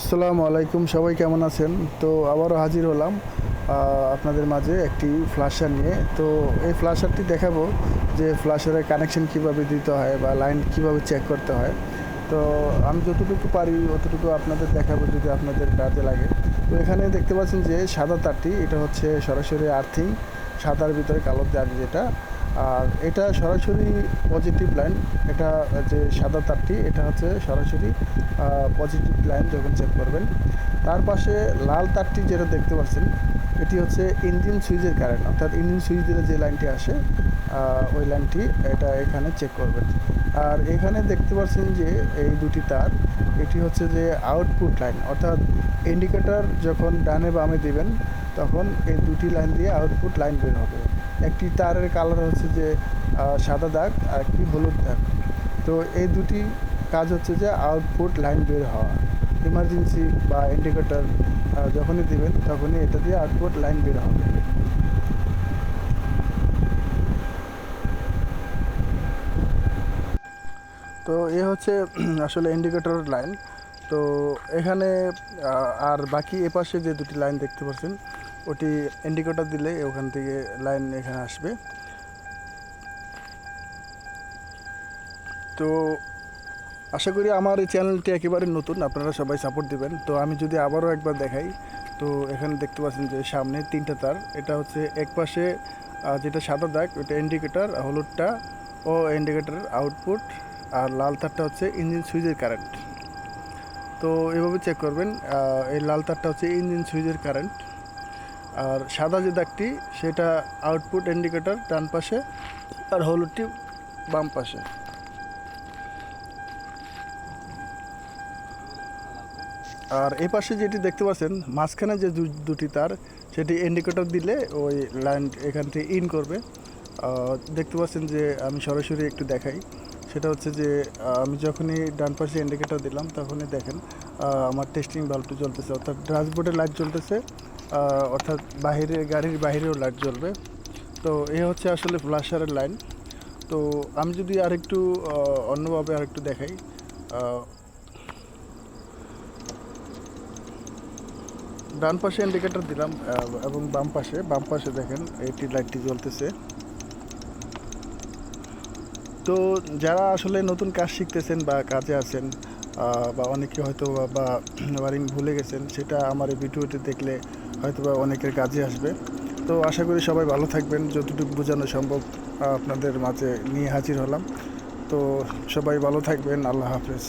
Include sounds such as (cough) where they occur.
আসসালামু আলাইকুম, সবাই কেমন আছেন? তো আবারও হাজির হলাম আপনাদের মাঝে একটি ফ্লাশার নিয়ে। তো এই ফ্লাশারটি দেখাবো যে ফ্লাশারের কানেকশন কীভাবে দিতে হয় বা লাইন কীভাবে চেক করতে হয়। তো আমি যতটুকু পারি অতটুকু আপনাদের দেখাবো যদি আপনাদের কাজে লাগে। তো এখানে দেখতে পাচ্ছেন যে সাদা তারটি, এটা হচ্ছে সরাসরি আর্থিং সাদার ভিতরে কালো দাগ যেটা। আর এটা সরাসরি পজিটিভ লাইন এটা যে সাদা তারটি, এটা হচ্ছে সরাসরি পজিটিভ লাইন যখন চেক করবেন। তার পাশে লাল তারটি যেটা দেখতে পাচ্ছেন, এটি হচ্ছে ইঞ্জিন সুইচের কারেন্ট অর্থাৎ ইঞ্জিন সুইচ দিলে যে লাইনটি আসে ওই লাইনটি এটা এখানে চেক করবেন। আর এখানে দেখতে পাচ্ছেন যে এই দুটি তার, এটি হচ্ছে যে আউটপুট লাইন অর্থাৎ ইন্ডিকেটর যখন ডানে বামে দিবেন, তখন এই দুটি লাইন দিয়ে আউটপুট লাইন বের হবে। একটি তারের কালার হচ্ছে যে সাদা দাগ আর একটি হলুদ দাগ। তো এই দুটি কাজ হচ্ছে যে আউটপুট লাইন বের হওয়া। ইমার্জেন্সি বা ইন্ডিকেটর যখনই দিবেন তখনই এটা দিয়ে আউটপুট লাইন বের হবে। তো এ হচ্ছে আসলে ইন্ডিকেটর লাইন তো এখানে আর বাকি এপাশে যে দুটি লাইন দেখতে পাচ্ছেন ওটি ইন্ডিকেটর দিলে ওখান থেকে লাইন এখানে আসবে। তো আশা করি আমার এই চ্যানেলটি একেবারে নতুন, আপনারা সবাই সাপোর্ট দিবেন। তো আমি যদি আবারও একবার দেখাই, তো এখানে দেখতে পাচ্ছেন যে সামনে তিনটা তার। এটা হচ্ছে এক পাশে যেটা সাদা দাগ, ওটা ইন্ডিকেটর হলুদটা ও ইন্ডিকেটরের আউটপুট আর লাল তারটা হচ্ছে ইঞ্জিন সুইচের কারেন্ট তো এভাবে চেক করবেন এই লাল তারটা হচ্ছে ইঞ্জিন সুইচের কারেন্ট আর সাদা যে দাগটি, সেটা আউটপুট ইন্ডিকেটর ডান পাশে আর হলুদটি বাম পাশে। আর এই পাশে যেটি দেখতে পাচ্ছেন, মাঝখানে যে দুটি তার, সেটি ইন্ডিকেটর দিলে ওই লাইন এখান থেকে ইন করবে। দেখতে পাচ্ছেন যে আমি সরাসরি একটু দেখাই। সেটা হচ্ছে যে, আমি যখনই ডান পাশে ইন্ডিকেটর দিলাম, তখনই দেখেন আমার টেস্টিং বাল্বটি জ্বলতেছে। অর্থাৎ ড্যাশবোর্ডে লাইট জ্বলতেছে। অর্থাৎ বাইরে গাড়ির বাইরেও লাইট জ্বলবে। তো এই হচ্ছে আসলে ফ্লাশারের লাইন তো আমি যদি আরেকটু অন্যভাবে আরেকটু দেখাই ডান পাশে ইন্ডিকেটার দিলাম এবং বাম পাশে বাম পাশে দেখেন এইটি লাইটটি জ্বলতেছে। তো যারা আসলে নতুন কাজ শিখতেছেন বা কাজে আছেন বা অনেকে হয়তো বা- (clears throat) বা ওয়ারিং ভুলে গেছেন, সেটা আমার এই ভিডিওটি দেখলে হয়তো বা অনেকের কাজে আসবে। তো আশা করি সবাই ভালো থাকবেন। যতটুকু বোঝানো সম্ভব আপনাদের মাঝে নিয়ে হাজির হলাম। তো সবাই ভালো থাকবেন। আল্লাহ হাফেজ।